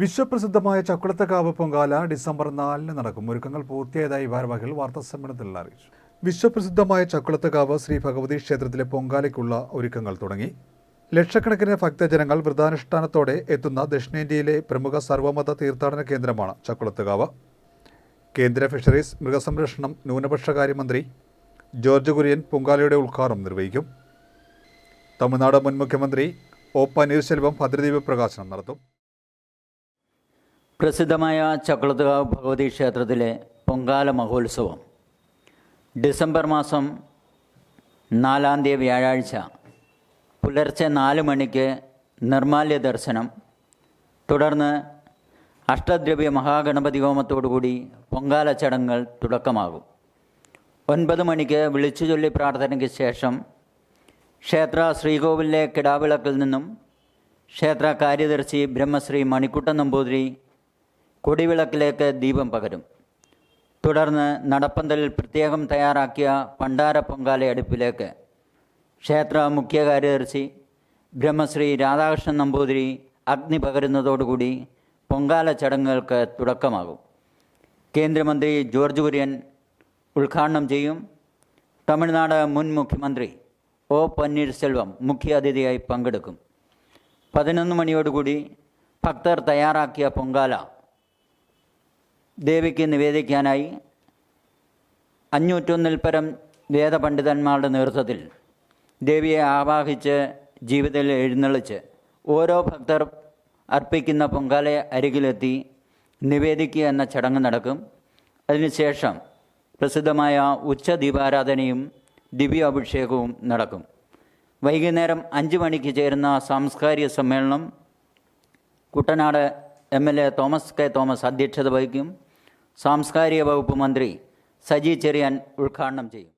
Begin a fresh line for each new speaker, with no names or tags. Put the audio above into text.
വിശ്വപ്രസിദ്ധമായ ചക്കുളത്തക്കാവ് Pongala December നാലിന് നടക്കും. ഒരുക്കങ്ങൾ പൂർത്തിയായതായി ഭാരവാഹികൾ വാർത്താസമ്മേളനത്തിൽ അറിയിച്ചു. വിശ്വപ്രസിദ്ധമായ ചക്കുളത്തക്കാവ് ശ്രീ ഭഗവതി ക്ഷേത്രത്തിലെ പൊങ്കാലയ്ക്കുള്ള ഒരുക്കങ്ങൾ തുടങ്ങി. ലക്ഷക്കണക്കിന് ഭക്തജനങ്ങൾ വ്രതാനുഷ്ഠാനത്തോടെ എത്തുന്ന ദക്ഷിണേന്ത്യയിലെ പ്രമുഖ സർവമത തീർത്ഥാടന കേന്ദ്രമാണ് ചക്കുളത്തുകാവ് കേന്ദ്ര ഫിഷറീസ് മൃഗസംരക്ഷണം ന്യൂനപക്ഷകാര്യമന്ത്രി ജോർജ് കുര്യൻ പൊങ്കാലയുടെ ഉദ്ഘാടനം നിർവഹിക്കും. തമിഴ്നാട് മുൻ മുഖ്യമന്ത്രി ഒ പനീർശെൽവം ഭദ്രദീപ പ്രകാശനം നടത്തും.
പ്രസിദ്ധമായ ചക്കുളത്തുകാവ് ഭഗവതി ക്ഷേത്രത്തിലെ പൊങ്കാല മഹോത്സവം. ഡിസംബർ മാസം നാലാം തീയതി വ്യാഴാഴ്ച പുലർച്ചെ നാല് മണിക്ക് നിർമാല്യ ദർശനം. തുടർന്ന് അഷ്ടദ്രവ്യ മഹാഗണപതി ഹോമത്തോടുകൂടി പൊങ്കാല ചടങ്ങുകൾ തുടക്കമാകും. ഒൻപത് മണിക്ക് വിളിച്ചു ചൊല്ലി പ്രാർത്ഥനയ്ക്ക് ശേഷം ക്ഷേത്ര ശ്രീകോവിലിലെ കിടാവിളക്കിൽ നിന്നും ക്ഷേത്ര കാര്യദർശി ബ്രഹ്മശ്രീ മണിക്കുട്ടൻ നമ്പൂതിരി കൊടിവിളക്കിലേക്ക് ദീപം പകരും. തുടർന്ന് നടപ്പന്തലിൽ പ്രത്യേകം തയ്യാറാക്കിയ പണ്ടാര പൊങ്കാല അടുപ്പിലേക്ക് ക്ഷേത്ര മുഖ്യ കാര്യദർശി ബ്രഹ്മശ്രീ രാധാകൃഷ്ണൻ നമ്പൂതിരി അഗ്നി പകരുന്നതോടുകൂടി പൊങ്കാല ചടങ്ങുകൾക്ക് തുടക്കമാകും. കേന്ദ്രമന്ത്രി ജോർജ് കുര്യൻ ഉദ്ഘാടനം ചെയ്യും. തമിഴ്നാട് മുൻ മുഖ്യമന്ത്രി ഒ പന്നീർസെൽവം മുഖ്യ അതിഥിയായി പങ്കെടുക്കും. പതിനൊന്ന് മണിയോടുകൂടി ഭക്തർ തയ്യാറാക്കിയ പൊങ്കാല ദേവിക്ക് നിവേദിക്കാനായി അഞ്ഞൂറ്റൊന്നിൽ പരം വേദപണ്ഡിതന്മാരുടെ നേതൃത്വത്തിൽ ദേവിയെ ആവാഹിച്ച് ജീവിതത്തിൽ എഴുന്നള്ളിച്ച് ഓരോ ഭക്തർ അർപ്പിക്കുന്ന പൊങ്കാലയെ അരികിലെത്തി നിവേദിക്കുക എന്ന ചടങ്ങ് നടക്കും. അതിനുശേഷം പ്രസിദ്ധമായ ഉച്ച ദീപാരാധനയും ദിവ്യാഭിഷേകവും നടക്കും. വൈകുന്നേരം അഞ്ച് മണിക്ക് ചേരുന്ന സാംസ്കാരിക സമ്മേളനം Kuttanad M L A Thomas K Thomas അധ്യക്ഷത വഹിക്കും. സാംസ്കാരിക വകുപ്പ് മന്ത്രി സജി ചെറിയാൻ ഉദ്ഘാടനം ചെയ്യും.